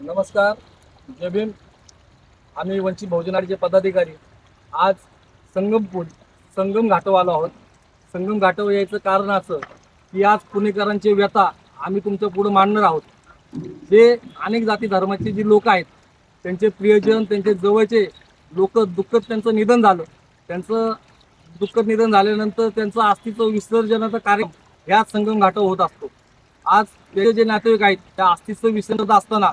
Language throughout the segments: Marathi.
नमस्कार जय भीम. आम्ही वंचित बहुजन आघाडीचे पदाधिकारी. आज संगमपूर संगम घाटव आलो आहोत. संगम घाटव यायचं कारण असं की आज पुणेकरांची व्यथा आम्ही तुमच्यापुढे मांडणार आहोत. जे अनेक जाती धर्माचे जे लोक आहेत त्यांचे प्रियजन त्यांचे जवळचे लोक दुःखद त्यांचं निधन झालं. त्यांचं दुःखद निधन झाल्यानंतर त्यांचं अस्थित्व विसर्जनाचा कार्यक्रम ह्या संगम घाटव होत असतो. आज ते जे नातेवाईक आहेत त्या अस्तित्व विसरत असताना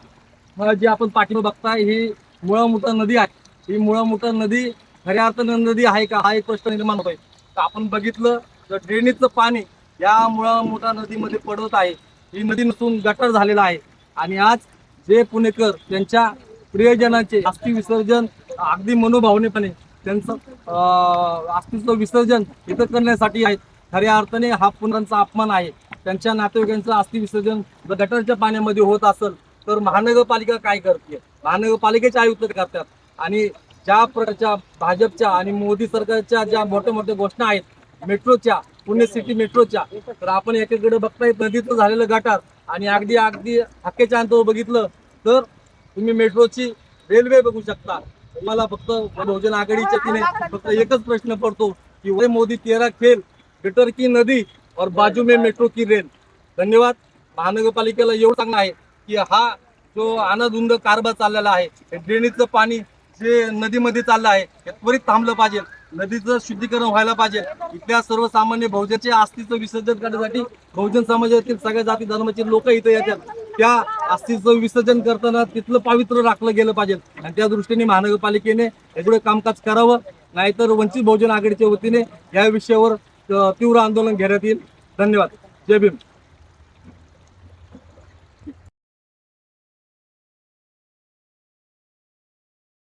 मग आपण पाठीमा बघताय ही मुळामुठा नदी आहे. ही मुळामुठा नदी खऱ्या अर्थानं नदी आहे का? हा एक प्रश्न निर्माण होतोय. तर आपण बघितलं तर ड्रेनेजचं पाणी या मुळामुठा नदीमध्ये पडत आहे. ही नदी नसून गटर झालेला आहे. आणि आज जे पुणेकर त्यांच्या प्रियजनाचे अस्थि विसर्जन अगदी मनोभावनेपणे त्यांचं अं, अस्तित्व विसर्जन इथं करण्यासाठी आहेत. खऱ्या अर्थाने हा पुनरांचा अपमान आहे. त्यांच्या नातेवाईकांचं अस्थि विसर्जन जर गटरच्या पाण्यामध्ये होत असेल तर महानगरपालिका काय करते? महानगरपालिकेचे आयुक्त करतात. आणि ज्या प्रकारच्या भाजपच्या आणि मोदी सरकारच्या ज्या मोठ्या मोठ्या घोषणा आहेत मेट्रोच्या पुणे सिटी मेट्रोच्या तर आपण एकीकडे बघताय नदीचं झालेलं गटार आणि अगदी अगदी हक्केच्या अंतरावर बघितलं तर तुम्ही मेट्रोची रेल्वे बघू शकता. तुम्हाला फक्त बहुजन आघाडीच्या तिने फक्त एकच प्रश्न पडतो की वय मोदी तेरा खेल गटर की नदी और बाजू में मेट्रो की रेल। धन्यवाद। महानगरपालिकेला एवढं सांगणं आहे की हा जो अनाधुंद कारभार चाललेला आहे हे ड्रेनेजचं पाणी जे नदीमध्ये चाललं आहे हे त्वरित थांबलं पाहिजे. नदीचं शुद्धीकरण व्हायला पाहिजे. इथल्या सर्वसामान्य बहुजनच्या अस्तित्व विसर्जन करण्यासाठी बहुजन समाजातील सगळ्या जाती धर्माचे लोक इथे येतात. त्या अस्तित्व विसर्जन करताना तिथलं पावित्र्य राखलं गेलं पाहिजे. आणि त्या दृष्टीने महानगरपालिकेने एवढं कामकाज करावं. नाहीतर वंचित बहुजन आघाडीच्या वतीने या विषयावर तीव्र आंदोलन घेण्यात येईल. धन्यवाद. जय भीम.